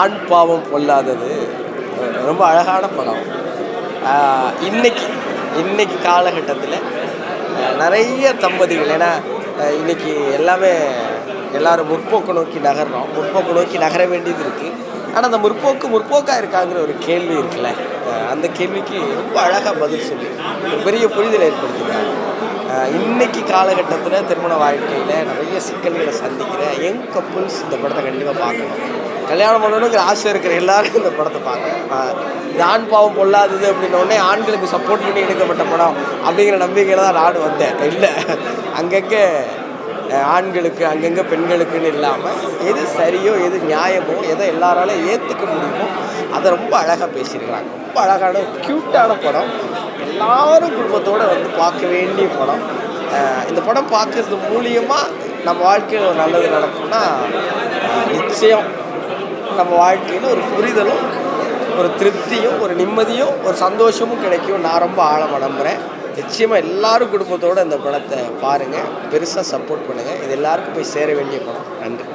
ஆண் பாவம் பொல்லாதது. ரொம்ப அழகான படம். இன்னைக்கு இன்னைக்கு காலகட்டத்தில் நிறைய தம்பதிகள் ஏன்னா இன்றைக்கி எல்லாமே எல்லாரும் முற்போக்கு நோக்கி நகர்றோம். முற்போக்கு நோக்கி நகர வேண்டியது இருக்குது ஆனால் அந்த முற்போக்கு முற்போக்காக இருக்காங்கிற ஒரு கேள்வி இருக்குல்ல. அந்த கேள்விக்கு ரொம்ப அழகாக பதில் சொல்லி ஒரு பெரிய புரிதல் ஏற்படுத்திருக்காங்க இன்றைக்கி இன்னைக்கு காலகட்டத்தில் திருமண வாழ்க்கையில் நிறைய சிக்கல்களை சந்திக்கிற யங் கப்புள்ஸ் இந்த படத்தை கண்டிப்பாக பார்க்கணும். கல்யாணம் பண்ணணுங்கிற ஆசை இருக்கிற எல்லாரும் இந்த படத்தை பார்க்க ஆஹ் இந்த ஆண் பாவம் பொல்லாதது அப்படின்ன உடனே ஆண்களுக்கு சப்போர்ட் பண்ணி எடுக்கப்பட்ட படம் அப்படிங்கிற நம்பிக்கையில் தான் நாடு வந்தேன். இல்லை. அங்கங்கே ஆண்களுக்கு அங்கங்கே பெண்களுக்குன்னு இல்லாமல் எது சரியோ எது நியாயமோ எதை எல்லாராலும் ஏற்றுக்க முடியுமோ அதை ரொம்ப அழகாக பேசியிருக்கிறாங்க. ரொம்ப அழகான க்யூட்டான படம். எல்லாரும் குடும்பத்தோடு வந்து பார்க்க வேண்டிய படம். இந்த படம் பார்க்கறது மூலியமாக நம்ம வாழ்க்கையில் ஒரு நல்லது நடக்கும்னா நிச்சயம் நம்ம வாழ்க்கையில் ஒரு புரிதலும் ஒரு திருப்தியும் ஒரு நிம்மதியும் ஒரு சந்தோஷமும் கிடைக்கும். நான் ரொம்ப ஆழமாக நம்புகிறேன் நிச்சயமாக எல்லாரும் குடும்பத்தோடு இந்த படத்தை பாருங்கள் பெருசாக சப்போர்ட் பண்ணுங்கள் இது எல்லாருக்கும் போய் சேர வேண்டிய படம். நன்றி.